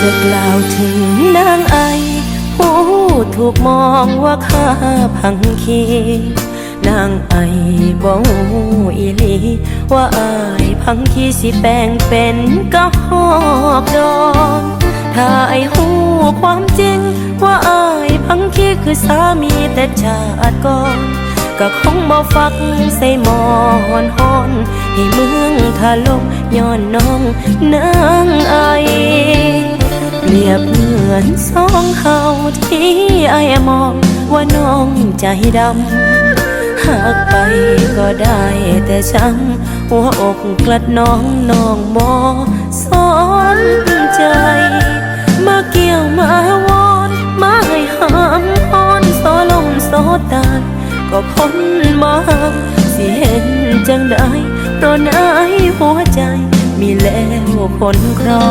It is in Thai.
จะกล่าวถึงนางไอ ผู้ถูกมองว่าข้าพังคี นางไอบอกอีลี ว่าอายพังคีสิแปลงเป็นกะหอกดองถ้าไอหูความจริง ว่าอายพังคีคือสามีแต่ชาติก่อนก็คงบ่ฟักใส่หมอนหอนให้เมืองทะลกย้อนน้องนางไอ รียบเหมือนสองเขาที่ไอ้มองว่าน้องใจดำหากไปก็ได้แต่ช้ำหัวอกกลัดน้องน้องบอสอนใจ มาเกี่ยวมาวอนมาให้หามพอนโซลมโซตาก็คนบ่หักสิเห็นจังได้เพราะในหัวใจมีแล้วคนครอ